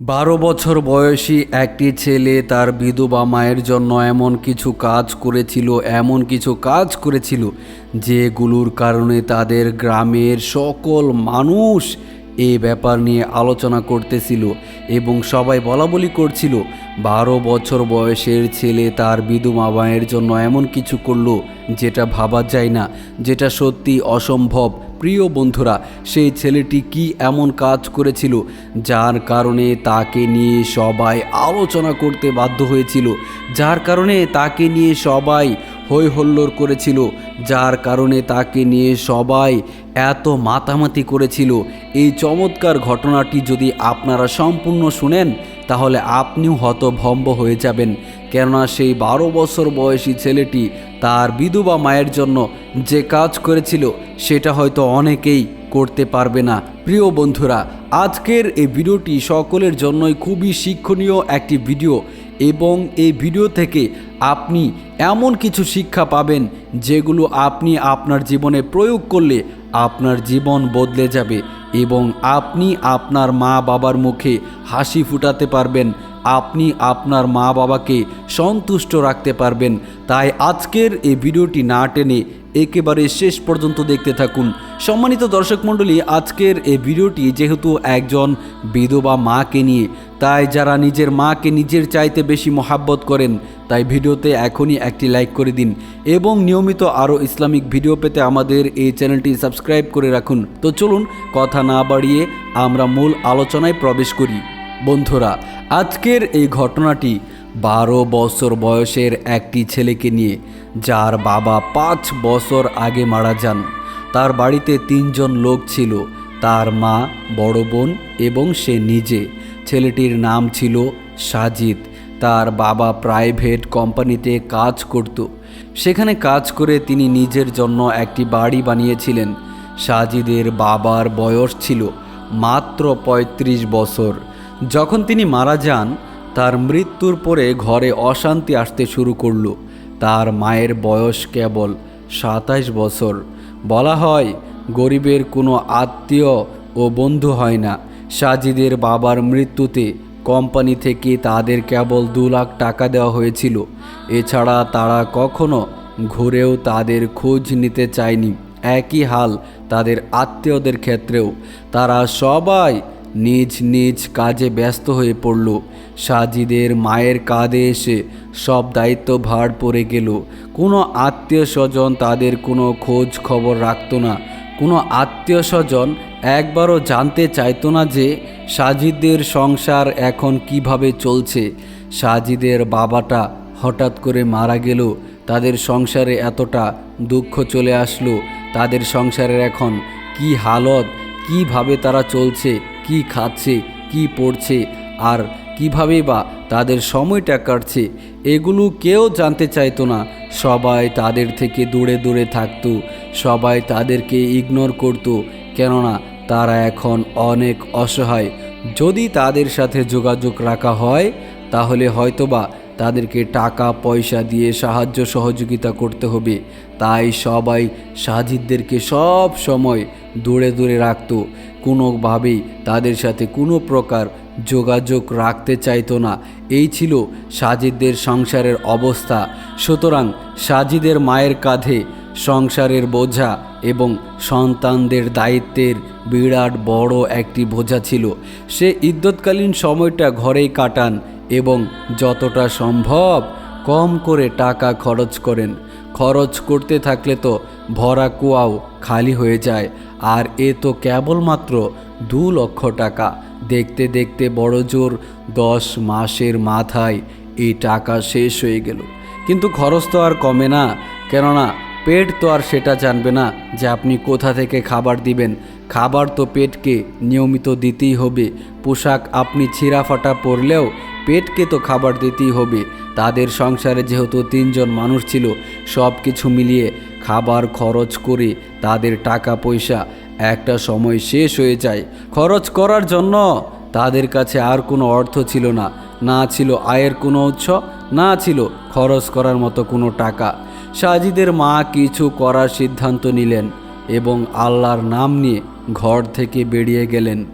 বারো বছর বয়সী একটি ছেলে তার বিধবা মায়ের জন্য এমন কিছু কাজ করেছিল, এমন কিছু কাজ করেছিল যেগুলোর কারণে তাদের গ্রামের সকল মানুষ এই ব্যাপার নিয়ে আলোচনা করতেছিল এবং সবাই বলা বলি করছিল, বারো বছর বয়সের ছেলে তার বিধবা মায়ের জন্য এমন কিছু করল যেটা ভাবা যায় না, যেটা সত্যি অসম্ভব। প্রিয় বন্ধুরা, সেই ছেলেটি কি এমন কাজ করেছিল যার কারণে তাকে নিয়ে সবাই আলোচনা করতে বাধ্য হয়েছিল, যার কারণে তাকে নিয়ে সবাই হই হল্লোড় করেছিল, যার কারণে তাকে নিয়ে সবাই এত মাতামাতি করেছিল? এই চমৎকার ঘটনাটি যদি আপনারা সম্পূর্ণ শুনেন তাহলে আপনিও হতভম্ব হয়ে যাবেন। কেননা সেই বারো বছর বয়সী ছেলেটি তার বিধবা মায়ের জন্য যে কাজ করেছিল, সেটা হয়তো অনেকেই করতে পারবে না। প্রিয় বন্ধুরা, আজকের এই ভিডিওটি সকলের জন্যই খুবই শিক্ষণীয় একটি ভিডিও এবং এই ভিডিও থেকে আপনি এমন কিছু শিক্ষা পাবেন যেগুলো আপনি আপনার জীবনে প্রয়োগ করলে আপনার জীবন বদলে যাবে। এবং আপনি আপনার মা বাবার মুখে হাসি ফুটাতে পারবেন। আপনি আপনার মা বাবাকে সন্তুষ্ট রাখতে পারবেন। তাই আজকের এই ভিডিওটি না টেনে একেবারে শেষ পর্যন্ত দেখতে থাকুন। সম্মানিত দর্শক মণ্ডলী, আজকের এই ভিডিওটি যেহেতু একজন বিধবা মাকে নিয়ে, তাই যারা নিজের মাকে নিজের চাইতে বেশি মহাব্বত করেন, তাই ভিডিওতে এখনই একটি লাইক করে দিন এবং নিয়মিত আরও ইসলামিক ভিডিও পেতে আমাদের এই চ্যানেলটি সাবস্ক্রাইব করে রাখুন। তো চলুন, কথা না বাড়িয়ে আমরা মূল আলোচনায় প্রবেশ করি। বন্ধুরা, আজকের এই ঘটনাটি বারো বছর বয়সের একটি ছেলেকে নিয়ে, যার বাবা পাঁচ বছর আগে মারা যান। তার বাড়িতে তিনজন লোক ছিল, তার মা, বড় বোন এবং সে নিজে। ছেলেটির নাম ছিল সাজিদ। তার বাবা প্রাইভেট কোম্পানিতে কাজ করত। সেখানে কাজ করে তিনি নিজের জন্য একটি বাড়ি বানিয়েছিলেন। সাজিদের বাবার বয়স ছিল মাত্র ৩৫ বছর। যখন তিনি মারা যান, তার মৃত্যুর পরে ঘরে অশান্তি আসতে শুরু করল। তার মায়ের বয়স কেবল সাতাইশ বছর। বলা হয়, গরিবের কোনো আত্মীয় ও বন্ধু হয় না। সাজিদের বাবার মৃত্যুতে কোম্পানি থেকে তাদের কেবল দু লাখ টাকা দেওয়া হয়েছিল। এছাড়া তারা কখনো ঘুরেও তাদের খোঁজ নিতে চায়নি। একই হাল তাদের আত্মীয়দের ক্ষেত্রেও। তারা সবাই নিজ নিজ কাজে ব্যস্ত হয়ে পড়ল। সাজিদের মায়ের কাঁধে এসে সব দায়িত্ব ভার পড়ে গেল। কোনো আত্মীয় স্বজন তাদের কোনো খোঁজ খবর রাখতো না। কোনো আত্মীয় স্বজন একবারও জানতে চাইতো না যে সাজিদের সংসার এখন কীভাবে চলছে। সাজিদের বাবাটা হঠাৎ করে মারা গেল। তাদের সংসারে এতটা দুঃখ চলে আসলো। তাদের সংসারের এখন কি হালত কীভাবে তারা চলছে, কি খাচ্ছে, কি পড়ছে, আর কীভাবে বা তাদের সময়টা কাটছে, এগুলো কেউ জানতে চাইতো না। সবাই তাদের থেকে দূরে দূরে থাকতো, সবাই তাদেরকে ইগনোর করতো, কেননা তারা এখন অনেক অসহায়। যদি তাদের সাথে যোগাযোগ রাখা হয়, তাহলে হয়তোবা তাদেরকে টাকা, পয়সা দিয়ে সাহায্য সহযোগিতা করতে হবে। তাই সবাই সাজিদদেরকে সব সময় দূরে দূরে রাখত। কোনোভাবেই তাদের সাথে কোনো প্রকার যোগাযোগ রাখতে চাইতো না। এই ছিল সাজিদদের সংসারের অবস্থা। সুতরাং সাজিদের মায়ের কাঁধে সংসারের বোঝা এবং সন্তানদের দায়িত্বের বিরাট বড় একটি বোঝা ছিল। সে ইদ্যৎকালীন সময়টা ঘরেই কাটান এবং যতটা সম্ভব কম করে টাকা খরচ করেন। খরচ করতে থাকলে তো ভরা কুয়াও খালি হয়ে যায়। আর এ তো কেবলমাত্র দু লক্ষ টাকা। দেখতে দেখতে বড় জোর দশ মাসের মাথায় এই টাকা শেষ হয়ে গেল। কিন্তু খরচ তো আর কমে না, কেননা পেট তো আর সেটা জানবে না যে আপনি কোথা থেকে খাবার দিবেন। খাবার তো পেটকে নিয়মিত দিতেই হবে। পোশাক আপনি ছিঁড়া ফাটা পরলেও পেটকে তো খাবার দিতেই হবে। তাদের সংসারে যেহেতু তিনজন মানুষ ছিল সব কিছু মিলিয়ে খাবার খরচ করে তাদের টাকা পয়সা একটা সময় শেষ হয়ে যায়। খরচ করার জন্য তাদের কাছে আর কোনো অর্থ ছিল না। না ছিল আয়ের কোনো উৎস, না ছিল খরচ করার মতো কোনো টাকা। সাজিদের মা কিছু করার সিদ্ধান্ত নিলেন এবং আল্লাহর নাম নিয়ে ঘর থেকে বেরিয়ে গেলেন।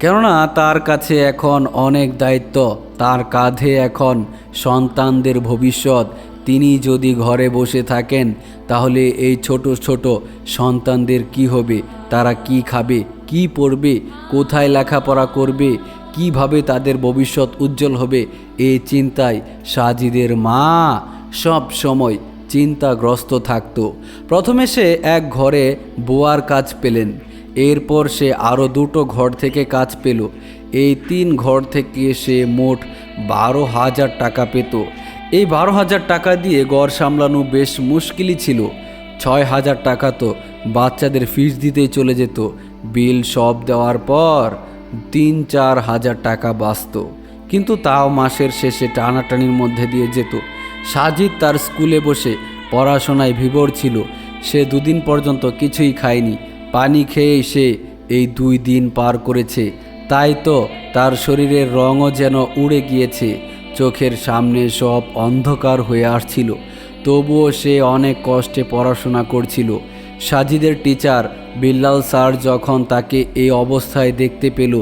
কেননা তার কাছে এখন অনেক দায়িত্ব, তার কাঁধে এখন সন্তানদের ভবিষ্যৎ তিনি যদি ঘরে বসে থাকেন, তাহলে এই ছোট ছোট সন্তানদের কি হবে? তারা কি খাবে? কি পড়বে? কোথায় লেখাপড়া করবে? কীভাবে তাদের ভবিষ্যৎ উজ্জ্বল হবে? এই চিন্তায় সাজিদের মা সব সময় চিন্তাগ্রস্ত থাকত। প্রথমে সে এক ঘরে বোয়ার কাজ পেলেন। এরপর সে আরও দুটো ঘর থেকে কাজ পেল। এই তিন ঘর থেকে সে মোট বারো হাজার টাকা পেত। এই বারো হাজার টাকা দিয়ে ঘর সামলানো বেশ মুশকিলই ছিল। ছয় হাজার টাকা তো বাচ্চাদের ফিস দিতেই চলে যেত। বিল সব দেওয়ার পর তিন চার হাজার টাকা বাঁচত। কিন্তু তাও মাসের শেষে টানাটানির মধ্যে দিয়ে যেত। সাজিদ তার স্কুলে বসে পড়াশোনায় বিভোর ছিল। সে দুদিন পর্যন্ত কিছুই খায়নি। পানি খেয়ে সে এই দুই দিন পার করেছে। তাই তো তার শরীরের রঙও যেন উড়ে গিয়েছে। চোখের সামনে সব অন্ধকার হয়ে আসছিল। তবুও সে অনেক কষ্টে পড়াশোনা করছিল। সাজিদের টিচার বিল্লাল স্যার যখন তাকে এই অবস্থায় দেখতে পেল,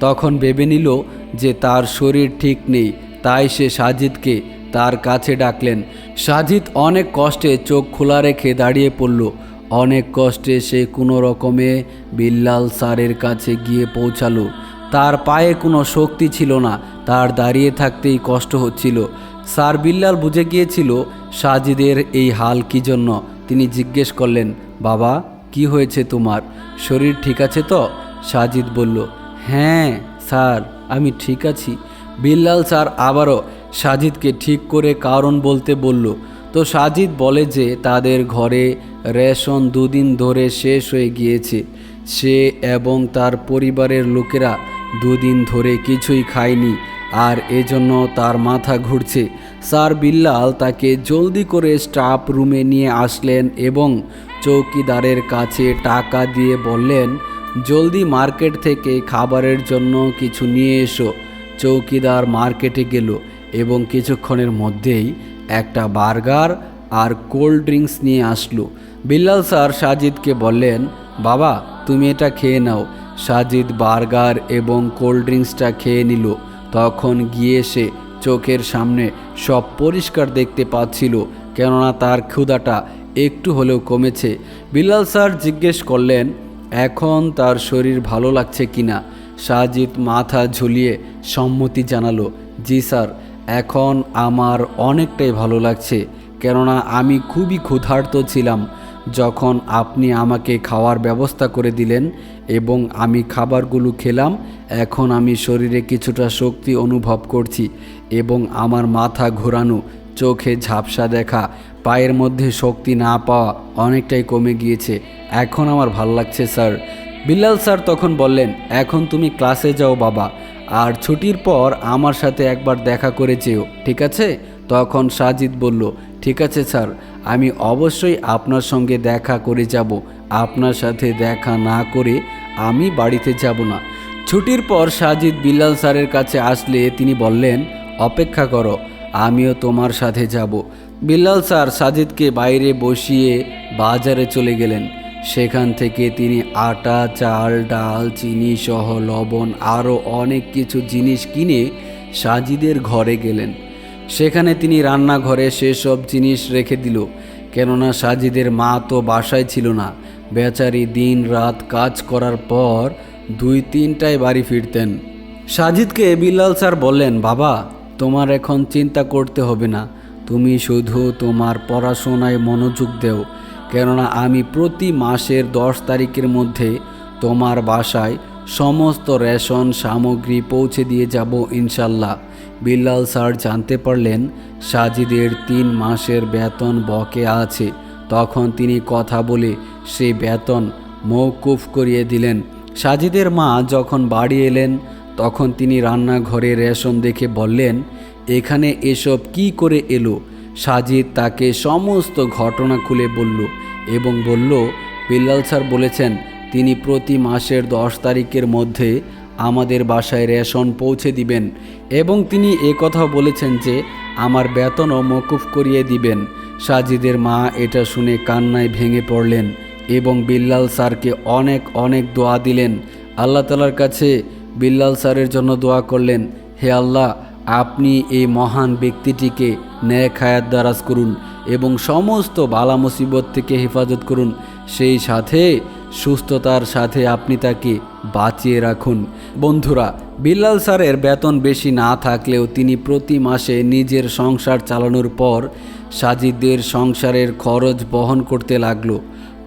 তখন ভেবে নিল যে তার শরীর ঠিক নেই, তাই সে সাজিদকে তার কাছে ডাকলেন। সাজিদ অনেক কষ্টে চোখ খোলা রেখে দাঁড়িয়ে পড়ল। অনেক কষ্টে সে কোনো রকমে বিল্লাল স্যারের কাছে গিয়ে পৌঁছালো। তার পায়ে কোনো শক্তি ছিল না, তার দাঁড়িয়ে থাকতেই কষ্ট হচ্ছিল। স্যার বিল্লাল বুঝে গিয়েছিল সাজিদের এই হাল কি জন্য। তিনি জিজ্ঞেস করলেন, বাবা, কি হয়েছে তোমার? শরীর ঠিক আছে তো? সাজিদ বলল হ্যাঁ স্যার, আমি ঠিক আছি। বিল্লাল স্যার আবারও সাজিদকে ঠিক করে কারণ বলতে বলল, তো সাজিদ বলে যে তাদের ঘরে রেশন দুদিন ধরে শেষ হয়ে গিয়েছে। সে এবং তার পরিবারের লোকেরা দুদিন ধরে কিছুই খায়নি, আর এজন্য তার মাথা ঘুরছে। স্যার বিল্লাল তাকে জলদি করে স্টাফ রুমে নিয়ে আসলেন এবং চৌকিদারের কাছে টাকা দিয়ে বললেন, জলদি মার্কেট থেকে খাবারের জন্য কিছু নিয়ে এসো। চৌকিদার মার্কেটে গেল এবং কিছুক্ষণের মধ্যেই একটা বার্গার আর কোল্ড ড্রিঙ্কস নিয়ে আসলো। বিল্লাল স্যার সাজিদকে বললেন, বাবা, তুমি এটা খেয়ে নাও। সাজিদ বার্গার এবং কোল্ড ড্রিঙ্কসটা খেয়ে নিল। তখন গিয়ে সে চোখের সামনে সব পরিষ্কার দেখতে পাচ্ছিল, কেননা তার ক্ষুধাটা একটু হলেও কমেছে। বিলাল স্যার জিজ্ঞেস করলেন, এখন তার শরীর ভালো লাগছে কিনা সাজিদ মাথা ঝুলিয়ে সম্মতি জানালো, জি স্যার, এখন আমার অনেকটাই ভালো লাগছে, কেননা আমি খুবই ক্ষুধার্ত ছিলাম। যখন আপনি আমাকে খাওয়ার ব্যবস্থা করে দিলেন এবং আমি খাবারগুলো খেলাম, এখন আমি শরীরে কিছুটা শক্তি অনুভব করছি এবং আমার মাথা ঘোরানো, চোখে ঝাপসা দেখা, পায়ের মধ্যে শক্তি না পাওয়া অনেকটাই কমে গিয়েছে। এখন আমার ভালো লাগছে, স্যার। বিল্লাল স্যার তখন বললেন, এখন তুমি ক্লাসে যাও বাবা, আর ছুটির পর আমার সাথে একবার দেখা করে যেও, ঠিক আছে? তখন সাজিদ বলল, ঠিক আছে, স্যার। আমি অবশ্যই আপনার সঙ্গে দেখা করে যাব। আপনার সাথে দেখা না করে আমি বাড়িতে যাব না। ছুটির পর সাজিদ বিল্লাল স্যারের কাছে আসলে তিনি বললেন, অপেক্ষা করো, আমিও তোমার সাথে যাব। বিল্লাল স্যার সাজিদকে বাইরে বসিয়ে বাজারে চলে গেলেন। সেখান থেকে তিনি আটা, চাল, ডাল, চিনি সহ লবণ আরও অনেক কিছু জিনিস কিনে সাজিদের ঘরে গেলেন। সেখানে তিনি রান্নাঘরে সেসব জিনিস রেখে দিল, কেননা সাজিদের মা তো বাসায় ছিল না। বেচারি দিন রাত কাজ করার পর দুই তিনটায় বাড়ি ফিরতেন। সাজিদকে বিল্লাল স্যার বললেন, বাবা, তোমার এখন চিন্তা করতে হবে না। তুমি শুধু তোমার পড়াশোনায় মনোযোগ দেও, কেননা আমি প্রতি মাসের দশ তারিখের মধ্যে তোমার বাসায় সমস্ত রেশন সামগ্রী পৌঁছে দিয়ে যাব ইনশাল্লাহ। বিল্লাল স্যার জানতে পারলেন, সাজিদের তিন মাসের বেতন বকে আছে। তখন তিনি কথা বলে সে বেতন মৌকুফ করিয়ে দিলেন। সাজিদের মা যখন বাড়ি এলেন, তখন তিনি রান্নাঘরে রেশন দেখে বললেন, এখানে এসব কি করে এলো? সাজিদ তাকে সমস্ত ঘটনা খুলে বলল এবং বলল, বিল্লাল স্যার বলেছেন, তিনি প্রতি মাসের দশ তারিখের মধ্যে আমাদের বাসায় রেশন পৌঁছে দিবেন এবং তিনি কথাও বলেছেন যে, আমার বেতনও মকুফ করিয়ে দিবেন। সাজিদের মা এটা শুনে কান্নায় ভেঙে পড়লেন এবং বিল্লাল স্যারকে অনেক অনেক দোয়া দিলেন। আল্লাহ তালার কাছে বিল্লাল স্যারের জন্য দোয়া করলেন, হে আল্লাহ, আপনি এই মহান ব্যক্তিটিকে ন্যায় খায়াত দ্বারাজ করুন এবং সমস্ত বালা মুসিবত থেকে হেফাজত করুন। সেই সাথে, সুস্থতার সাথে আপনি তাকে বাঁচিয়ে রাখুন। বন্ধুরা, বিল্লাল স্যারের বেতন বেশি না থাকলেও তিনি প্রতি মাসে নিজের সংসার চালানোর পর সাজিদের সংসারের খরচ বহন করতে লাগল।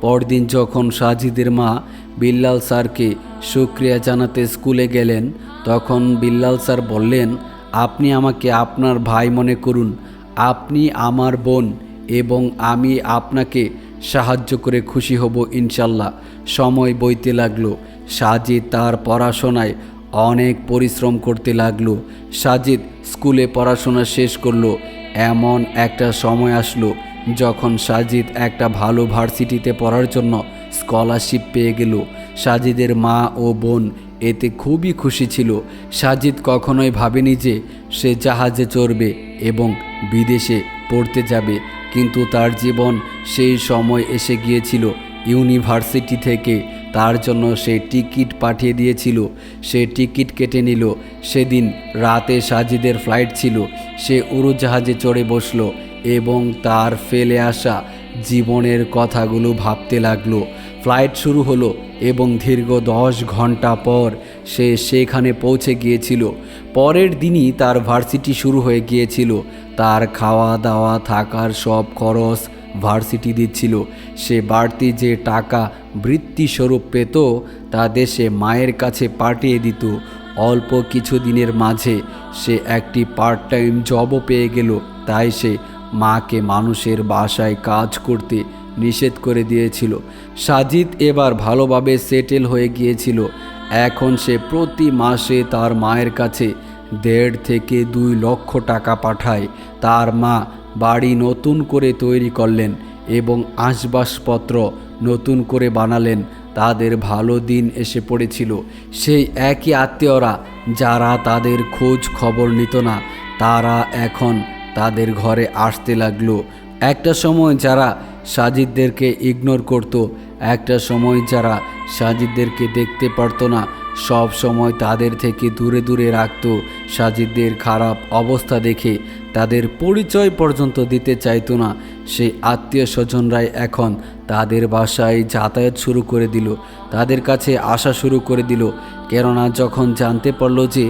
পরদিন যখন সাজিদের মা বিল্লাল স্যারকে সুক্রিয়া জানাতে স্কুলে গেলেন, তখন বিল্লাল স্যার বললেন, আপনি আমাকে আপনার ভাই মনে করুন। আপনি আমার বোন এবং আমি আপনাকে সাহায্য করে খুশি হব ইনশাল্লাহ। সময় বইতে লাগল। সাজিদ তার পড়াশোনায় অনেক পরিশ্রম করতে লাগল। সাজিদ স্কুলে পড়াশোনা শেষ করল। এমন একটা সময় আসলো যখন সাজিদ একটা ভালো ভার্সিটিতে পড়ার জন্য স্কলারশিপ পেয়ে গেল। সাজিদের মা ও বোন এতে খুবই খুশি ছিল। সাজিদ কখনোই ভাবেনি যে সে জাহাজে চড়বে এবং বিদেশে পড়তে যাবে, কিন্তু তার জীবন সেই সময় এসে গিয়েছিল ইউনিভার্সিটি থেকে। তার জন্য সে টিকিট পাঠিয়ে দিয়েছিল। সে টিকিট কেটে নিল। সেদিন রাতে সাজিদের ফ্লাইট ছিল। সে উড়োজাহাজে চড়ে বসল এবং তার ফেলে আসা জীবনের কথাগুলো ভাবতে লাগল। ফ্লাইট শুরু হলো এবং দীর্ঘ দশ ঘণ্টা পর সে সেখানে পৌঁছে গিয়েছিল। পরের দিনই তার ভার্সিটি শুরু হয়ে গিয়েছিল। তার খাওয়া দাওয়া থাকার সব খরচ ভার্সিটি দিচ্ছিল। সে বাড়তি যে টাকা বৃত্তিস্বরূপ পেত, তা দেশে মায়ের কাছে পাঠিয়ে দিত। অল্প কিছু দিনের মাঝে সে একটি পার্ট টাইম জবও পেয়ে গেল। তাই সে মাকে মানুষের বাসায় কাজ করতে নিষেধ করে দিয়েছিল। সাজিদ এবার ভালোভাবে সেটেল হয়ে গিয়েছিল। এখন সে প্রতি মাসে তার মায়ের কাছে দেড় থেকে দুই লক্ষ টাকা পাঠায়। তার মা বাড়ি নতুন করে তৈরি করলেন এবং আসবাসপত্র নতুন করে বানালেন। তাদের ভালো দিন এসে পড়েছিল। সেই একই আত্মীয়রা যারা তাদের খোঁজ খবর নিত না, তারা এখন তাদের ঘরে আসতে লাগল। একটা সময় যারা সাজিদদেরকে ইগনোর করত, একটা সময় যারা সাজিদদেরকে দেখতে পারতো না, সব সময় তাদের থেকে দূরে দূরে রাখত। সাজিদদের খারাপ অবস্থা দেখে তাদের পরিচয় পর্যন্ত দিতে চাইতো না। সেই আত্মীয় স্বজনরাই এখন তাদের বাসায় যাতায়াত শুরু করে দিল, তাদের কাছে আসা শুরু করে দিল। কেননা যখন জানতে পারল যে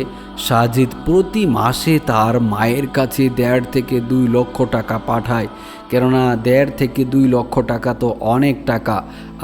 সাজিদ প্রতি মাসে তার মায়ের কাছে দেড় থেকে দুই লক্ষ টাকা পাঠায়, কেননা দেড় থেকে দুই লক্ষ টাকা তো অনেক টাকা,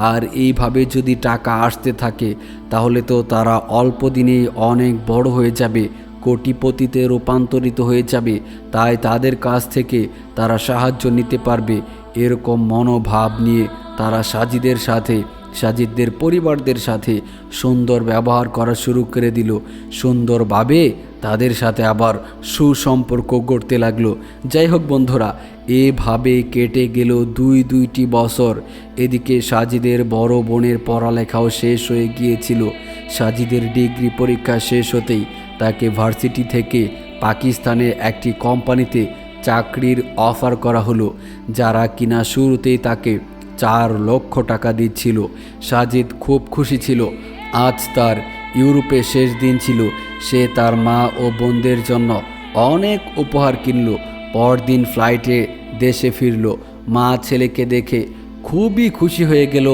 আর এইভাবে যদি টাকা আসতে থাকে, তাহলে তো তারা অল্প দিনেই অনেক বড় হয়ে যাবে। কোটিপতিতে রূপান্তরিত হয়ে যাবে, তাই তাদের কাছ থেকে তারা সাহায্য নিতে পারবে। এরকম মনোভাব নিয়ে তারা সাজিদের সাথে, সাজিদদের পরিবারদের সাথে সুন্দর ব্যবহার করা শুরু করে দিল। সুন্দরভাবে তাদের সাথে আবার সুসম্পর্ক গড়তে লাগল। যাই হোক বন্ধুরা, এভাবে কেটে গেল দুই দুইটি বছর। এদিকে সাজিদের বড় বোনের পড়ালেখাও শেষ হয়ে গিয়েছিল। সাজিদের ডিগ্রি পরীক্ষা শেষ হতেই তাকে ভার্সিটি থেকে পাকিস্তানে একটি কোম্পানিতে চাকরির অফার করা হলো, যারা কিনা শুরুতেই তাকে চার লক্ষ টাকা দিচ্ছিল। সাজিদ খুব খুশি ছিল। আজ তার ইউরোপে শেষ দিন ছিল। সে তার মা ও বোনদের জন্য অনেক উপহার কিনল। পরদিন ফ্লাইটে দেশে ফিরল। মা ছেলেকে দেখে খুবই খুশি হয়ে গেল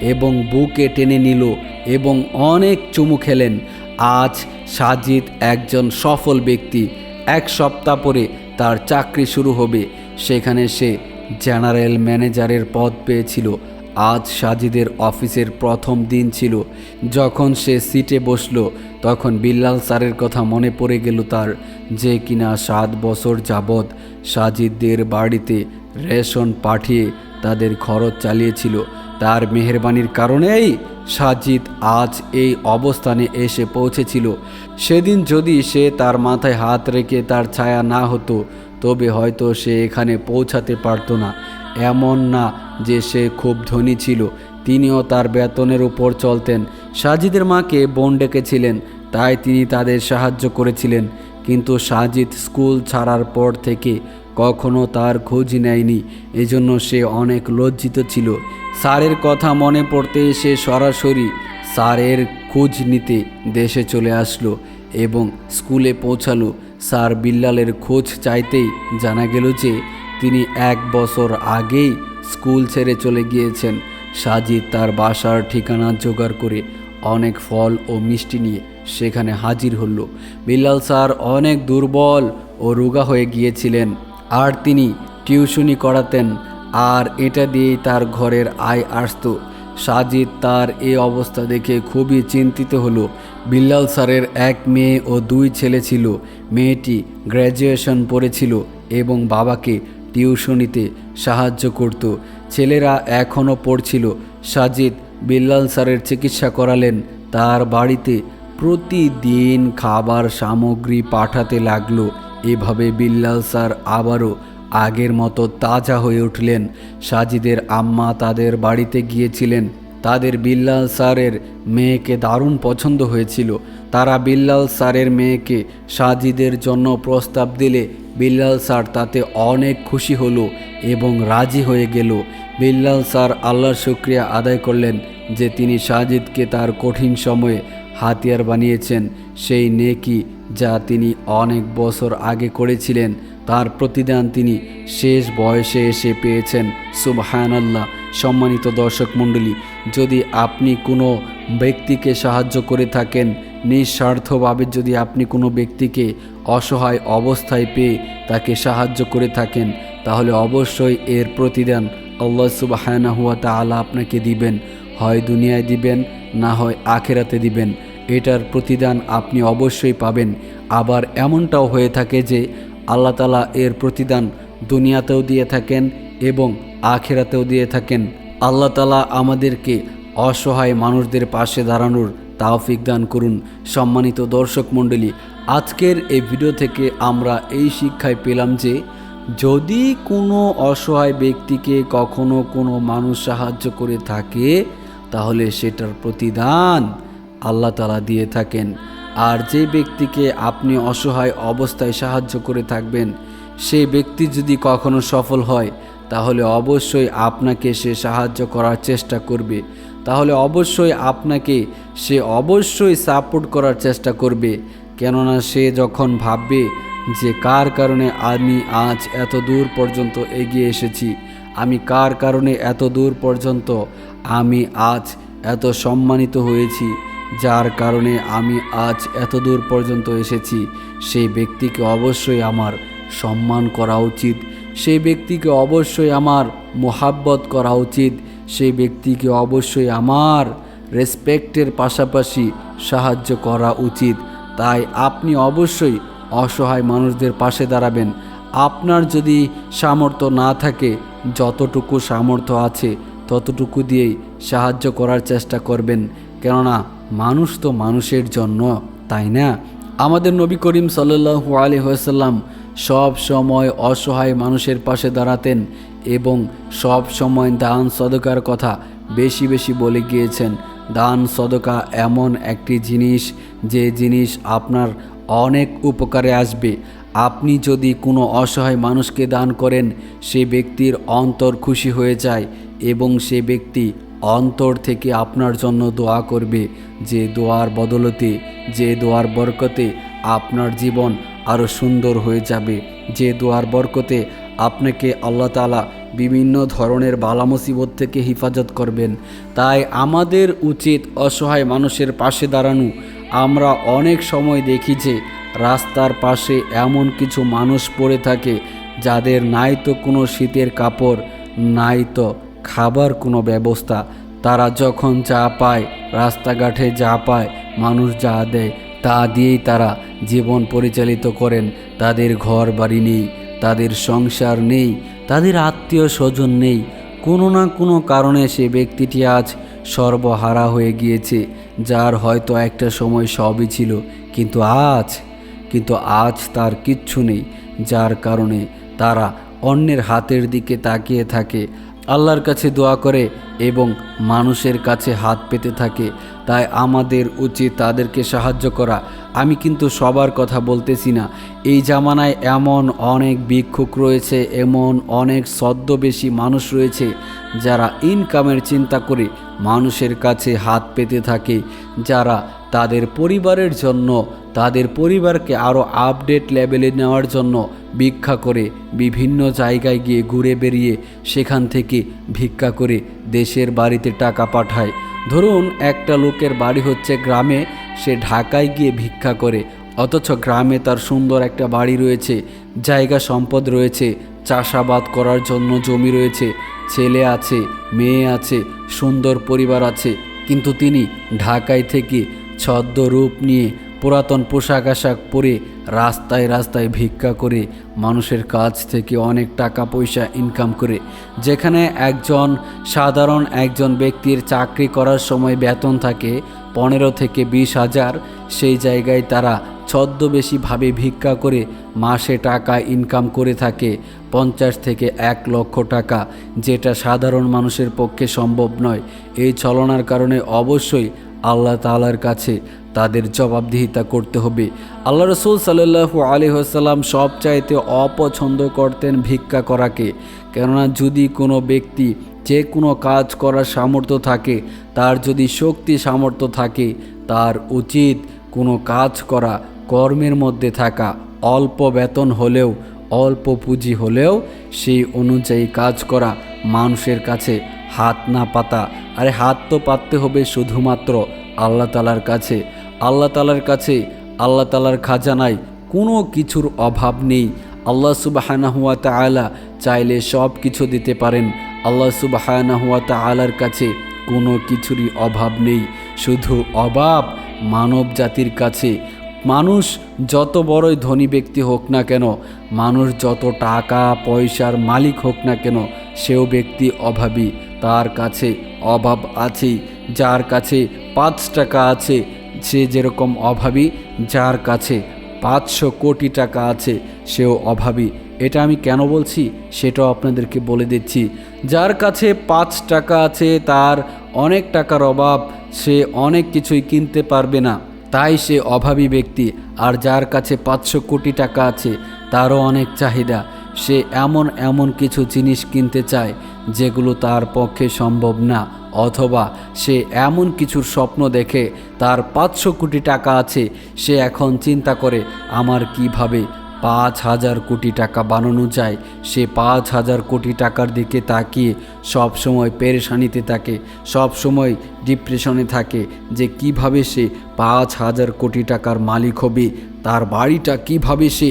এবং বুকে টেনে নিল এবং অনেক চুমু খেলেন। আজ সাজিদ একজন সফল ব্যক্তি। এক সপ্তাহ পরে তার চাকরি শুরু হবে। সেখানে সে জেনারেল ম্যানেজারের পদ পেয়েছিল। আজ সাজিদের অফিসের প্রথম দিন ছিল। যখন সে সিটে বসল, তখন বিল্লাল স্যারের কথা মনে পড়ে গেল তার যে কিনা সাত বছর যাবৎ সাজিদদের বাড়িতে রেশন পাঠিয়ে তাদের খরচ চালিয়েছিল। তার মেহরবানির কারণেই সাজিদ আজ এই অবস্থানে এসে পৌঁছেছিল। সেদিন যদি সে তার মাথায় হাত রেখে তার ছায়া না হতো, তবে হয়তো সে এখানে পৌঁছাতে পারতো না। এমন না যে সে খুব ধনী ছিল, তিনিও তার বেতনের উপর চলতেন। সাজিদের মাকে বোন ডেকেছিলেন, তাই তিনি তাদের সাহায্য করেছিলেন। কিন্তু সাজিদ স্কুল ছাড়ার পর থেকে কখনো তার খোঁজ নেয়নি। এজন্য সে অনেক লজ্জিত ছিল। স্যারের কথা মনে পড়তে সে সরাসরি স্যারের খোঁজ নিতে দেশে চলে আসলো এবং স্কুলে পৌঁছালো। স্যার বিল্লালের খোঁজ চাইতেই জানা গেল যে তিনি এক বছর আগেই স্কুল ছেড়ে চলে গিয়েছেন। সাজিদ তার বাসার ঠিকানা জোগাড় করে অনেক ফল ও মিষ্টি নিয়ে সেখানে হাজির হল। বিল্লাল স্যার অনেক দুর্বল ও রোগা হয়ে গিয়েছিলেন। আর তিনি টিউশনি করাতেন, আর এটা দিয়েই তার ঘরের আয় আসতো। সাজিদ তার এ অবস্থা দেখে খুবই চিন্তিত হলো। বিল্লাল স্যারের এক মেয়ে ও দুই ছেলে ছিল। মেয়েটি গ্র্যাজুয়েশন পড়েছিল এবং বাবাকে টিউশনিতে সাহায্য করত। ছেলেরা এখনও পড়ছিল। সাজিদ বিল্লাল স্যারের চিকিৎসা করালেন। তার বাড়িতে প্রতিদিন খাবার সামগ্রী পাঠাতে লাগল। এভাবে বিল্লাল স্যার আবারও আগের মতো তাজা হয়ে উঠলেন। সাজিদের আম্মা তাদের বাড়িতে গিয়েছিলেন। তাদের বিল্লাল স্যারের মেয়েকে দারুণ পছন্দ হয়েছিল। তারা বিল্লাল স্যারের মেয়েকে সাজিদের জন্য প্রস্তাব দিলে বিল্লাল স্যার তাতে অনেক খুশি হলো এবং রাজি হয়ে গেল। বিল্লাল স্যার আল্লাহর শুক্রিয়া আদায় করলেন যে তিনি সাজিদকে তার কঠিন সময়ে হাতিয়ার বানিয়েছেন। সেই নেকি যা তিনি অনেক বছর আগে করেছিলেন, তার প্রতিদান তিনি শেষ বয়সে এসে পেয়েছেন। সুবহান আল্লাহ সম্মানিত দর্শক মণ্ডলী, যদি আপনি কোনো ব্যক্তিকে সাহায্য করে থাকেন, নিঃস্বার্থভাবে যদি আপনি কোনো ব্যক্তিকে অসহায় অবস্থায় পেয়ে তাকে সাহায্য করে থাকেন, তাহলে অবশ্যই এর প্রতিদান আল্লাহ সুবাহানা হুয়া তালা আপনাকে দিবেন। হয় দুনিয়ায় দিবেন, না হয় আখেরাতে দিবেন। এটার প্রতিদান আপনি অবশ্যই পাবেন। আবার এমনটাও হয়ে থাকে যে আল্লাহ তালা এর প্রতিদান দুনিয়াতেও দিয়ে থাকেন এবং আখেরাতেও দিয়ে থাকেন। আল্লাহ তালা আমাদেরকে অসহায় মানুষদের পাশে দাঁড়ানোর তাওফিক দান করুন। সম্মানিত দর্শক মণ্ডলী, আজকের এই ভিডিও থেকে আমরা এই শিক্ষায় পেলাম যে যদি কোনো অসহায় ব্যক্তিকে কখনো কোনো মানুষ সাহায্য করে থাকে, তাহলে সেটার প্রতিদান আল্লাহ তালা দিয়ে থাকেন। আর যে ব্যক্তিকে আপনি অসহায় অবস্থায় সাহায্য করে থাকবেন সেই ব্যক্তি যদি কখনো সফল হয়, তাহলে অবশ্যই আপনাকে সে সাহায্য করার চেষ্টা করবে। তাহলে অবশ্যই আপনাকে সে অবশ্যই সাপোর্ট করার চেষ্টা করবে। কেননা সে যখন ভাববে যে কার কারণে আমি আজ এত দূর পর্যন্ত এগিয়ে এসেছি, আমি কার কারণে এত দূর পর্যন্ত আমি আজ এত সম্মানিত হয়েছি যার কারণে আমি আজ এত দূর পর্যন্ত এসেছি সেই ব্যক্তিকে অবশ্যই আমার সম্মান করা উচিত সেই ব্যক্তিকে অবশ্যই আমার মোহাব্বত করা উচিত সেই ব্যক্তিকে অবশ্যই আমার রেসপেক্টের পাশাপাশি সাহায্য করা উচিত। তাই আপনি অবশ্যই অসহায় মানুষদের পাশে দাঁড়াবেন। আপনার যদি সামর্থ্য না থাকে, যতটুকু সামর্থ্য আছে, ততটুকু দিয়েই সাহায্য করার চেষ্টা করবেন। কেননা মানুষ তো মানুষের জন্য, তাই না? আমাদের নবী করিম সাল্লু আলি হাসাল্লাম সব সময় অসহায় মানুষের পাশে দাঁড়াতেন এবং সব সময় দান সদকার কথা বেশি বেশি বলে গিয়েছেন। দান সদকা এমন একটি জিনিস, যে জিনিস আপনার অনেক উপকারে আসবে। আপনি যদি কোনো অসহায় মানুষকে দান করেন, সে ব্যক্তির অন্তর খুশি হয়ে যায় এবং সে ব্যক্তি অন্তর থেকে আপনার জন্য দোয়া করবে, যে দোয়ার বদলতে, যে দোয়ার বরকতে আপনার জীবন আরও সুন্দর হয়ে যাবে। যে দোয়ার বরকতে আপনাকে আল্লাহ তালা বিভিন্ন ধরনের বালা মুসিবত থেকে হেফাজত করবেন। তাই আমাদের উচিত অসহায় মানুষের পাশে দাঁড়ানো। আমরা অনেক সময় দেখি যে রাস্তার পাশে এমন কিছু মানুষ পড়ে থাকে, যাদের নাই তো কোনো শীতের কাপড়, নাই তো খাবার কোনো ব্যবস্থা। তারা যখন যা পায়, রাস্তাঘাটে যা পায়, মানুষ যা দেয়, তা দিয়েই তারা জীবন পরিচালিত করেন। তাদের ঘর বাড়ি নেই, তাদের সংসার নেই, তাদের আত্মীয় স্বজন নেই। কোনো না কোনো কারণে সে ব্যক্তিটি আজ সর্বহারা হয়ে গিয়েছে, যার হয়তো একটা সময় সবই ছিল, কিন্তু আজ কিন্তু আজ তার কিচ্ছু নেই, যার কারণে তারা অন্যের হাতের দিকে তাকিয়ে থাকে। আল্লাহর কাছে দোয়া করে এবং মানুষের কাছে হাত পেতে থাকে। তাই আমাদের উচিত তাদেরকে সাহায্য করা। আমি কিন্তু সবার কথা বলতেছি না। এই জামানায় এমন অনেক ভিক্ষুক রয়েছে, এমন অনেক ছদ্মবেশী মানুষ রয়েছে যারা ইনকামের চিন্তা করে মানুষের কাছে হাত পেতে থাকে, যারা তাদের পরিবারের জন্য, তাদের পরিবারকে আরও আপডেট লেভেলে নেওয়ার জন্য ভিক্ষা করে বিভিন্ন জায়গায় গিয়ে ঘুরে বেরিয়ে সেখান থেকে ভিক্ষা করে দেশের বাড়িতে টাকা পাঠায়। ধরুন একটা লোকের বাড়ি হচ্ছে গ্রামে, সে ঢাকায় গিয়ে ভিক্ষা করে, অথচ গ্রামে তার সুন্দর একটা বাড়ি রয়েছে, জায়গা সম্পদ রয়েছে চাষাবাদ করার জন্য জমি রয়েছে, ছেলে আছে, মেয়ে আছে, সুন্দর পরিবার আছে। কিন্তু তিনি ঢাকায় থেকে ছদ্ম রূপ নিয়ে পুরাতন পোশাক আশাক পরে রাস্তায় রাস্তায় ভিক্ষা করে মানুষের কাছ থেকে অনেক টাকা পয়সা ইনকাম করে। যেখানে একজন সাধারণ একজন ব্যক্তির চাকরি করার সময় বেতন থাকে পনেরো থেকে বিশ হাজার, সেই জায়গায় তারা ছদ্মবেশীভাবে ভিক্ষা করে মাসে টাকা ইনকাম করে থাকে, পঞ্চাশ থেকে এক লক্ষ টাকা, যেটা সাধারণ মানুষের পক্ষে সম্ভব নয়। এই ছলনার কারণে অবশ্যই আল্লাহ তালার কাছে তাদের জবাবদিহিতা করতে হবে। আল্লাহ রসুল সাল্লু আলহাম সব চাইতে অপছন্দ করতেন ভিক্ষা করাকে। কেননা যদি কোনো ব্যক্তি যে কোনো কাজ করার সামর্থ্য থাকে, তার যদি শক্তি সামর্থ্য থাকে, তার উচিত কোনো কাজ করা কর্মের মধ্যে থাকা অল্প বেতন হলেও অল্প পুঁজি হলেও সেই অনুযায়ী কাজ করা মানুষের কাছে হাত না পাতা। আরে হাত তো পাততে হবে শুধুমাত্র আল্লাহ তালার কাছে। আল্লাহ তালার কাছে, আল্লাহ তালার খাজানায় কোনো কিছুর অভাব নেই। আল্লাহ সুবাহানাহুয়া তালা চাইলে সব কিছু দিতে পারেন। আল্লাহ সুবাহানাহুয়া তালার কাছে কোনো কিছুরই অভাব নেই। শুধু অভাব মানব জাতির কাছে। মানুষ যত বড়ই ধনী ব্যক্তি হোক না কেন, মানুষ যত টাকা, পয়সার মালিক হোক না কেন, সেও ব্যক্তি অভাবী। তার কাছে অভাব আছেই যার কাছে পাঁচ টাকা আছে, সে যেরকম অভাবী, যার কাছে পাঁচশো কোটি টাকা আছে, সেও অভাবী। এটা আমি কেন বলছি? সেটাও আপনাদেরকে বলে দিচ্ছি। যার কাছে পাঁচ টাকা আছে, তার অনেক টাকার অভাব, সে অনেক কিছুই কিনতে পারবে না। তাই সে অভাবী ব্যক্তি, আর যার কাছে পাঁচশো কোটি টাকা আছে, তারও অনেক চাহিদা। সে এমন এমন কিছু জিনিস কিনতে চায়, যেগুলো তার পক্ষে সম্ভব না, অথবা সে এমন কিছুর স্বপ্ন দেখে, তার পাঁচশো কোটি টাকা আছে, সে এখন চিন্তা করে, আমার কীভাবে পাঁচ হাজার কোটি টাকা বানানো যায়। সে পাঁচ হাজার কোটি টাকার দিকে তাকিয়ে সব সময় পেরেশানিতে থাকে, সব সময় ডিপ্রেশনে থাকে যে কীভাবে সে পাঁচ হাজার কোটি টাকার মালিক হবে, তার বাড়িটা কীভাবে সে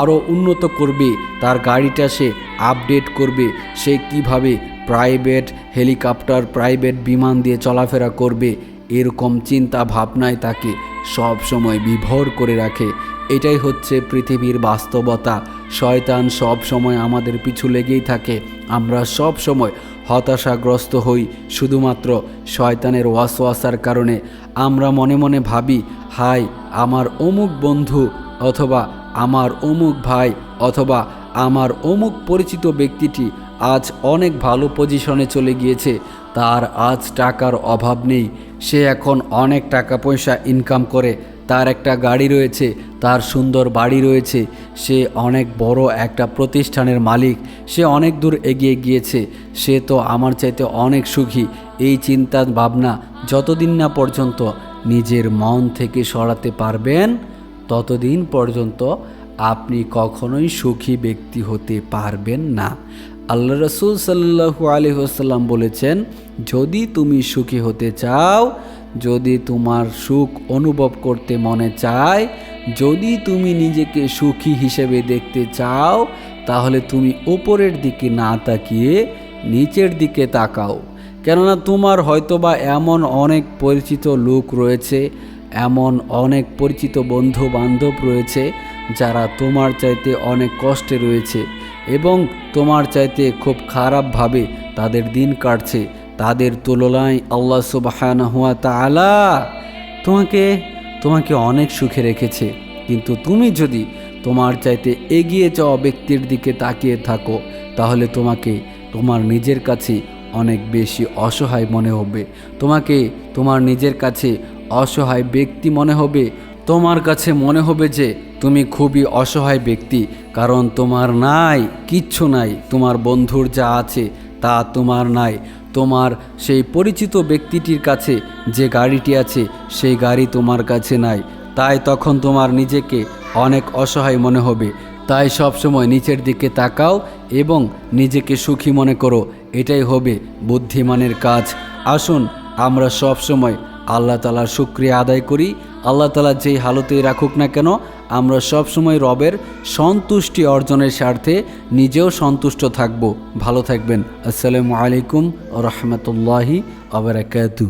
আরও উন্নত করবে, তার গাড়িটা সে আপডেট করবে, সে কীভাবে প্রাইভেট হেলিকপ্টার, প্রাইভেট বিমান দিয়ে চলাফেরা করবে, এরকম চিন্তা ভাবনায় তাকে সব সময় বিভোর করে রাখে। এটাই হচ্ছে পৃথিবীর বাস্তবতা। শয়তান সব সময় আমাদের পিছু লেগেই থাকে। আমরা সব সময় হতাশাগ্রস্ত হই, শুধুমাত্র শয়তানের ওয়াসওয়াসার কারণে। আমরা মনে মনে ভাবি হাই আমার অমুক বন্ধু অথবা আমার অমুক ভাই অথবা আমার অমুক পরিচিত ব্যক্তিটি আজ অনেক ভালো পজিশনে চলে গিয়েছে। তার আজ টাকার অভাব নেই। সে এখন অনেক টাকা পয়সা ইনকাম করে। তার একটা গাড়ি রয়েছে, তার সুন্দর বাড়ি রয়েছে। সে অনেক বড় একটা প্রতিষ্ঠানের মালিক। সে অনেক দূর এগিয়ে গিয়েছে। সে তো আমার চাইতে অনেক সুখী। এই চিন্তা ভাবনা যতদিন না পর্যন্ত নিজের মন থেকে সরাতে পারবেন, ততদিন পর্যন্ত আপনি কখনোই সুখী ব্যক্তি হতে পারবেন না। আল্লাহ রসুল সাল্লাহু আলি বলেছেন, যদি তুমি সুখী হতে চাও যদি তোমার সুখ অনুভব করতে মনে চায়, যদি তুমি নিজেকে সুখী হিসেবে দেখতে চাও, তাহলে তুমি ওপরের দিকে না তাকিয়ে নিচের দিকে তাকাও। কেননা তোমার হয়তোবা এমন অনেক পরিচিত লোক রয়েছে, এমন অনেক পরিচিত বন্ধু বান্ধব রয়েছে, যারা তোমার চাইতে অনেক কষ্টে রয়েছে এবং তোমার চাইতে খুব খারাপভাবে তাদের দিন কাটছে। তাদের তুলনায় আল্লাহ সুবাহানহুয়া তালা তোমাকে তোমাকে অনেক সুখে রেখেছে। কিন্তু তুমি যদি তোমার চাইতে এগিয়ে যাওয়া ব্যক্তির দিকে তাকিয়ে থাকো, তাহলে তোমাকে তোমার নিজের কাছে অনেক বেশি অসহায় মনে হবে। তোমাকে তোমার নিজের কাছে অসহায় ব্যক্তি মনে হবে। তোমার কাছে মনে হবে যে তুমি খুবই অসহায় ব্যক্তি, কারণ তোমার নাই, কিচ্ছু নাই। তোমার বন্ধুর যা আছে তা তোমার নাই। তোমার সেই পরিচিত ব্যক্তিটির কাছে যে গাড়িটি আছে, সেই গাড়ি তোমার কাছে নাই। তাই তখন তোমার নিজেকে অনেক অসহায় মনে হবে। তাই সবসময় নিচের দিকে তাকাও এবং নিজেকে সুখী মনে করো। এটাই হবে বুদ্ধিমানের কাজ। আসুন, আমরা সব সময় আল্লাহ তালার শুক্রিয়া আদায় করি। আল্লাহ তালা যেই হালতেই রাখুক না কেন, আমরা সবসময় রবের সন্তুষ্টি অর্জনের স্বার্থে নিজেও সন্তুষ্ট থাকব। ভালো থাকবেন। আসসালামু আলাইকুম রহমতুল্লাহি আবরাকাতু